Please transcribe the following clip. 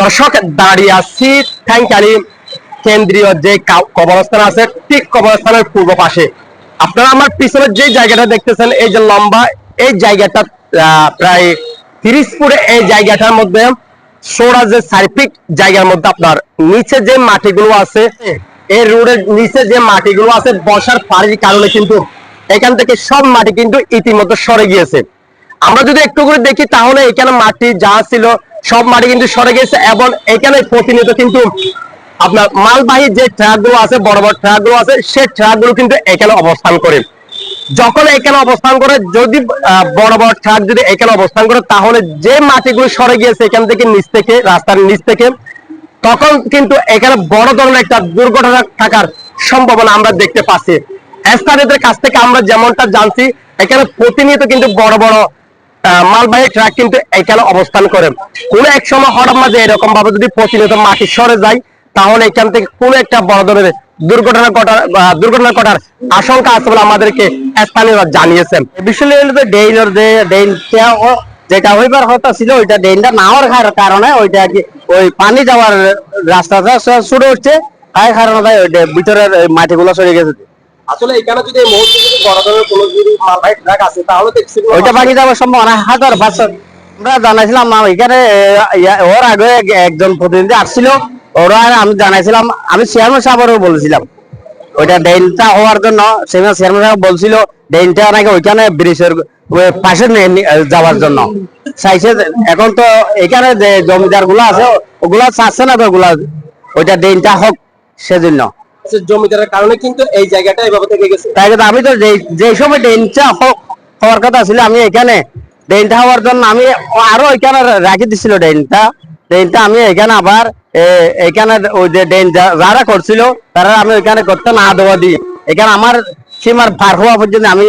দর্শক, দাঁড়িয়ে আছি ঠ্যাংকালি কেন্দ্রীয় যে কবরস্থান আছে, ঠিক কবরস্থানের পূর্ব পাশে। আপনারা আমার পিছনে যে জায়গাটা দেখতেছেন, এই যে লম্বা, এই জায়গাটা প্রায় তিরিশ ফুটে এই জায়গাটার মধ্যে সোড়া যে সার্ফিক জায়গার মধ্যে আপনার নিচে যে মাটিগুলো আছে, এই রোডের নিচে যে মাটিগুলো আছে, বসার পানির কারণে কিন্তু এখান থেকে সব মাটি কিন্তু ইতিমধ্যে সরে গিয়েছে। আমরা যদি একটু করে দেখি, তাহলে এখানে মাটি যা ছিল, সব মাটি কিন্তু সরে গেছে এবং এখানে প্রতিনিয়ত কিন্তু আপনার মালবাহী যে ট্রাকগুলো আছে, বড় বড় ট্রাকগুলো আছে, সেই ট্রাকগুলো কিন্তু এখানে অবস্থান করে। যখন এখানে অবস্থান করে, যদি বড় বড় ট্রাক যদি এখানে অবস্থান করে, তাহলে যে মাটিগুলো সরে গিয়েছে এখান থেকে নিচ থেকে, রাস্তার নিচ থেকে, তখন কিন্তু এখানে বড় ধরনের একটা দুর্ঘটনা থাকার সম্ভাবনা আমরা দেখতে পাচ্ছি। স্থানীয়দের কাছ থেকে আমরা যেমনটা জানছি, এখানে প্রতিনিয়ত কিন্তু বড় বড় মালবাহী ট্রাক কিন্তু এখানে অবস্থান করে। কোনো এক সময় হঠাৎ মাঝে এরকম ভাবে যদি প্রতিনিয়ত মাটি সরে যায়, তাহলে এখান থেকে কোনো একটা বড় ধরনের দুর্ঘটনা ঘটার দুর্ঘটনা ঘটার আশঙ্কা আছে বলে আমাদেরকে স্থানীয়রা জানিয়েছেন। বিষয় যেটা হইবার কথা ছিল, ওইটা ডেইনটা না হওয়ার কারণে ওইটা কি ওই পানি যাওয়ার রাস্তাটা শুরু হচ্ছে তাই কারণে তাই ওইটা ভিতরের মাটিগুলো সরে গেছে? আসলে এখানে যদি এই মুহূর্তে যদি বড় ধরনের কোনো যদি মালবাহী ট্রাক আছে তাহলে ওইটা যাওয়ার সম্ভাবনা হাজার আমরা জানাইছিলাম এখানে ওর আগে একজন প্রতিনিধি আসছিল। ওরা আমি জানাইছিলাম আমি চেয়ারম্যান সাহেবেরও বলেছিলাম। ওইটা ডেনটা হওয়ার জন্য চেয়ারম্যান সাহেব বলছিল ডেনটা নাকি ওইখানে ব্রিজের পাশে যাওয়ার জন্য। চাইছে এখন তো এখানে যে জমিদারগুলো আছে ওগুলা চাচ্ছে না তো ওগুলা। ওইটা ডেনটা হোক সেজন্য। জমিদারের কারণে কিন্তু এই জায়গাটা এভাবে থেকে গেছে। তাই কিন্তু আমি তো যে- সময় ডেনটা হওয়ার কথা ছিল, আমি এখানে ডেনটা হওয়ার জন্য আমি আরও এখানে রাখি দিছিল ডেনটা। ডেনটা আমি এখানে আবার এখানে ওই যে ডেন যারা করছিল, তারা আমি ওইখানে করতে না দেওয়া দিই এখানে আমার সীমার পার হওয়া পর্যন্ত আমি